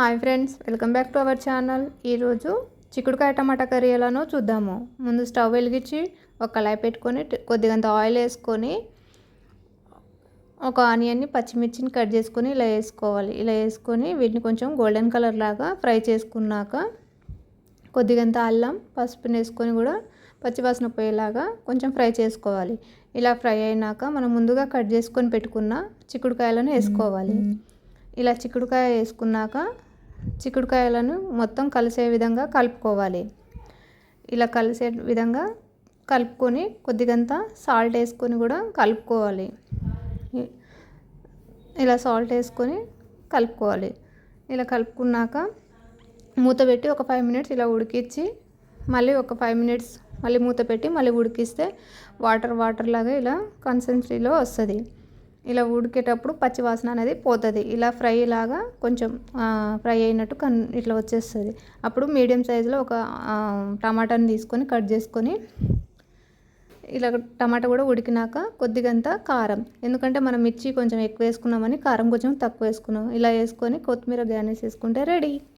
Hi friends welcome back to our channel. ఈరోజు చిక్కుడుకాయ టమాటా curry ఎలానో చూద్దాము. ముందు స్టవ్ వెలిగించి ఒక కళాయి పెట్టుకొని కొద్దిగంత ఆయిల్ వేసుకొని ఒక ఆనియన్ని పచ్చిమిర్చిని కట్ చేసుకొని ఇలా వేసుకోవాలి. ఇలా వేసుకొని వీటిని కొంచెం గోల్డెన్ కలర్ లాగా ఫ్రై చేసుకున్నాక కొద్దిగంత అల్లం పసుపుని వేసుకొని కూడా పచ్చివాసన పోయేలాగా కొంచెం ఫ్రై చేసుకోవాలి. ఇలా ఫ్రై అయినాక మనం ముందుగా కట్ చేసుకొని పెట్టుకున్న చిక్కుడుకాయలను వేసుకోవాలి. ఇలా చిక్కుడుకాయ వేసుకున్నాక చిక్కుడుకాయలను మొత్తం కలిసే విధంగా కలుపుకోవాలి. ఇలా కలిసే విధంగా కలుపుకొని కొద్దిగంత సాల్ట్ వేసుకొని కూడా కలుపుకోవాలి. ఇలా సాల్ట్ వేసుకొని కలుపుకోవాలి. ఇలా కలుపుకున్నాక మూత పెట్టి ఒక ఫైవ్ మినిట్స్ ఇలా ఉడికించి మళ్ళీ ఒక ఫైవ్ మినిట్స్ మళ్ళీ మూత పెట్టి మళ్ళీ ఉడికిస్తే వాటర్ వాటర్ లాగా ఇలా కన్సిస్టెన్సీలో వస్తుంది. ఇలా ఉడికేటప్పుడు పచ్చివాసన అనేది పోతుంది. ఇలా ఫ్రై లాగా కొంచెం ఫ్రై అయినట్టు కన్ ఇట్లా వచ్చేస్తుంది. అప్పుడు మీడియం సైజులో ఒక టమాటాని తీసుకొని కట్ చేసుకొని ఇలా టమాటా కూడా ఉడికినాక కొద్దిగంత కారం. ఎందుకంటే మనం మిర్చి కొంచెం ఎక్కువ వేసుకున్నామని కారం కొంచెం తక్కువ వేసుకున్నాం. ఇలా వేసుకొని కొత్తిమీర గార్నిష్ వేసుకుంటే రెడీ.